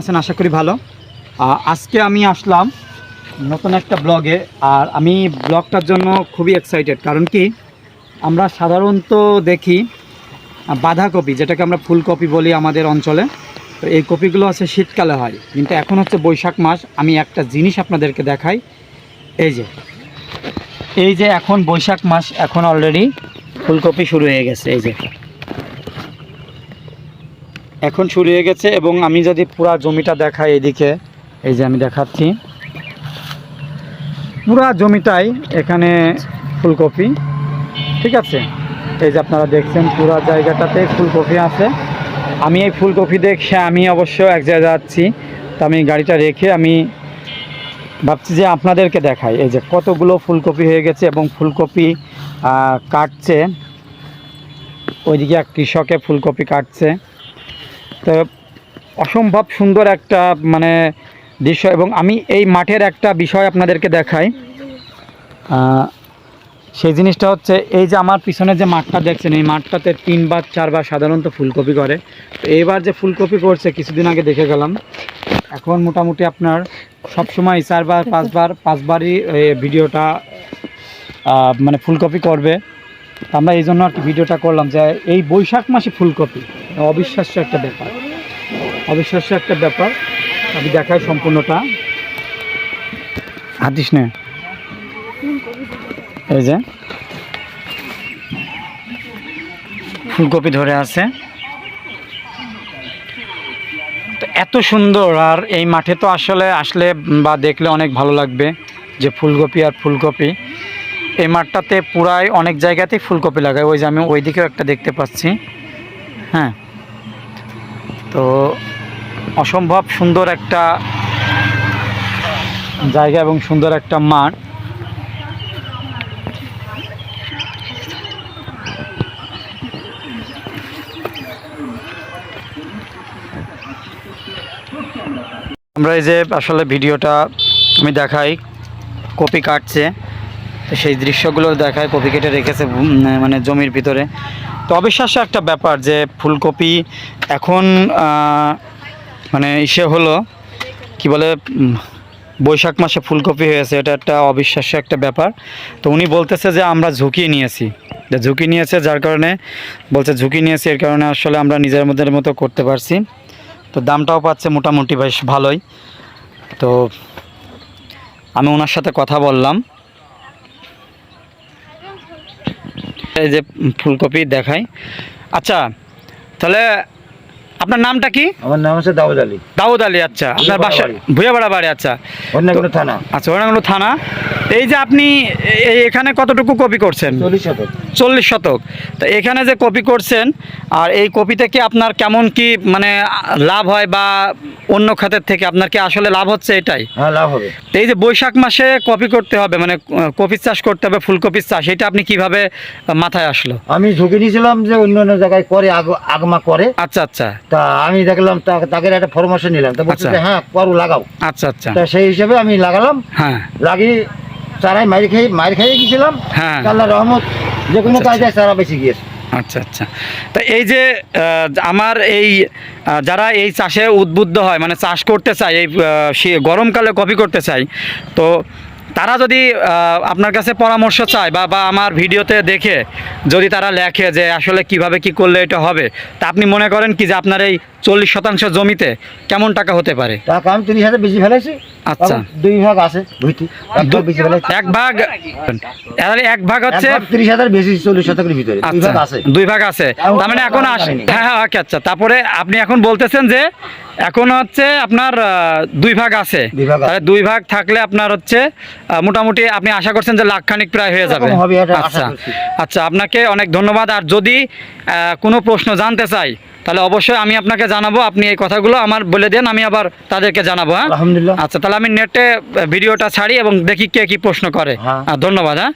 আছেন, আশা করি ভালো। আজকে আমি আসলাম নতুন একটা ব্লগে, আর আমি ব্লগটার জন্য খুবই এক্সাইটেড কারণ কি, আমরা সাধারণত দেখি বাঁধাকপি, যেটাকে আমরা ফুলকপি বলি আমাদের অঞ্চলে। তো এই কপিগুলো আছে শীতকালে হয়, কিন্তু এখন হচ্ছে বৈশাখ মাস। আমি একটা জিনিস আপনাদেরকে দেখাই, এই যে এই যে এখন বৈশাখ মাস, এখন অলরেডি ফুলকপি শুরু হয়ে গেছে, এই যে। এখন শুরু হয়ে গেছে এবং আমি যদি পুরা জমিটা দেখাই এদিকে, এই যে আমি দেখাচ্ছি। পুরা জমিটাই এখানে ফুলকপি, ঠিক আছে? এই যে আপনারা দেখছেন পুরা জায়গাটাতে ফুলকপি আছে। আমি এই ফুলকপি দেখে আমি অবশ্য এক জায়গায় যাচ্ছি, তো আমি গাড়িটা রেখে আমি ভাবছি যে আপনাদেরকে দেখাই। এই যে কতগুলো ফুলকপি হয়ে গেছে এবং ফুলকপি কাটছে। ওইদিকে এক কৃষকে ফুলকপি কাটছে। তো অসম্ভব সুন্দর একটা মানে দৃশ্য এবং আমি এই মাঠের একটা বিষয় আপনাদেরকে দেখাই। সেই জিনিসটা হচ্ছে এই যে আমার পিছনে যে মাঠটা দেখছেন, এই মাঠটাতে তিনবার চারবার সাধারণত ফুলকপি করে। তো এইবার যে ফুলকপি করছে কিছুদিন আগে দেখে গেলাম। এখন মোটামুটি আপনার সবসময় চারবার পাঁচবার, পাঁচবারই ভিডিওটা মানে ফুলকপি করবে। আমরা এই জন্য আর কি ভিডিওটা করলাম যে এই বৈশাখ মাসে ফুলকপি, অবিশ্বাস্য একটা ব্যাপার। অবিশ্বাস্য একটা ব্যাপার। আমি দেখাই সম্পূর্ণটা। হাতিস না। এই যে। ফুলকপি ধরে আছে। তো এত সুন্দর, আর এই মাঠে তো আসলে আসলে বা দেখলে অনেক ভালো লাগবে যে ফুলকপি আর ফুলকপি। এই মাঠটাতে পুরাই অনেক জায়গাতেই ফুলকপি লাগায়। ওই যে আমি ওইদিকেও একটা দেখতে পাচ্ছি। হ্যাঁ। তো অসম্ভব সুন্দর একটা জায়গা এবং সুন্দর একটা মাঠ। আমরা এই যে আসলে ভিডিওটা আমি দেখাই, কপি কাটছে। তো সেই দৃশ্যগুলো দেখায় কপি কেটে রেখেছে মানে জমির ভিতরে। তো অবিশ্বাস্য একটা ব্যাপার যে ফুলকপি এখন মানে ইসে হলো, কি বলে বৈশাখ মাসে ফুলকপি হয়েছে, এটা একটা অবিশ্বাস্য একটা ব্যাপার। তো উনি বলতেছে যে আমরা ঝুঁকি নিয়েছি। যে ঝুঁকি নিয়েছে যার কারণে, বলছে ঝুঁকি নিয়েছি, এর কারণে আসলে আমরা নিজের মধ্যে মতো করতে পারছি। তো দামটাও পাচ্ছে মোটামুটি বেশ ভালোই। তো আমি ওনার সাথে কথা বললাম। এই যে ফুলকপি দেখাই। আচ্ছা তাহলে আপনার নামটা কি? আমার নাম হচ্ছে দাউদ আলী। দাউদ আলী আচ্ছা। আপনার বাসা বাড়ি। ভুয়াবাড়া বাড়ি আচ্ছা। অন্যগুলো থানা। আচ্ছা অন্যগুলো থানা। এই যে আপনি এখানে কতটুকু কপি করছেন? চল্লিশ শতক। চল্লিশ শতক। তো এখানে যে কপি করছেন আর এই কপিতে কি আপনার কেমন কি মানে লাভ হয় বা অন্য খাতের থেকে আপনার কি আসলে লাভ হচ্ছে এটাই? হ্যাঁ লাভ হবে। এই যে বৈশাখ মাসে কপি করতে হবে মানে কপির চাষ করতে হবে ফুলকপির চাষ এটা আপনি কীভাবে মাথায় আসলো? আমি ঝুঁকি নিয়েছিলাম যে অন্য অন্য জায়গায় করে আগ- আগমা করে। আচ্ছা আচ্ছা। তা আমি দেখলাম তা- তাকে একটা পরামর্শ নিলাম। তা বলছে আচ্ছা। হ্যাঁ করো লাগাও। আচ্ছা আচ্ছা। তা সেই হিসেবে আমি লাগালাম। হ্যাঁ। লাগিয়ে চারাই মারি খেয়ে মারি খেয়ে গেছিলাম। হ্যাঁ। আল্লাহ রহমত যে কোনো আচ্ছা, কাজে চারা বেশি গিয়েছে। আচ্ছা আচ্ছা। তা এই যে আমার এই যারা এই চাষে উদ্বুদ্ধ হয় মানে চাষ করতে চায়, এই গরমকালে কপি করতে চায়, তো তারা যদি আহ, আপনার কাছে পরামর্শ চায় বা বা আমার ভিডিওতে দেখে যদি তারা লেখে যে আসলে কীভাবে কি করলে এটা হবে তা আপনি মনে করেন কি যে আপনার এই চল্লিশ শতাংশ জমিতে কেমন টাকা হতে পারে? টাকা আমি তিরিশ হাজার বেশি ফেলেছি। আচ্ছা। দুই ভাগ আছে ভুইটি এক ভাগ বেশি এক ভাগ তাহলে এক ভাগ হচ্ছে তিরিশ হাজার বেশি চল্লিশ শতকের ভিতরে। দুই আচ্ছা ভাগ আছে। তার মানে এখন। হ্যাঁ হ্যাঁ ওকে আচ্ছা। তারপরে আপনি এখন বলতেছেন যে এখন হচ্ছে আপনার দুই ভাগ আছে। দুই ভাগ থাকলে আপনার হচ্ছে মোটামুটি আপনি আশা করছেন যে লাখখানিক প্রায় হয়ে যাবে। আচ্ছা। আচ্ছা আপনাকে অনেক ধন্যবাদ। আর যদি কোনো প্রশ্ন জানতে চাই তাহলে অবশ্যই আমি আপনাকে জানাব। আপনি এই কথাগুলো আমার বলে দেন আমি আবার তাদেরকে জানাব হ্যাঁ? আলহামদুলিল্লাহ। আচ্ছা তাহলে আমি নেটে ভিডিওটা ছাড়ি এবং দেখি কে কি প্রশ্ন করে। হ্যাঁ। ধন্যবাদ হ্যাঁ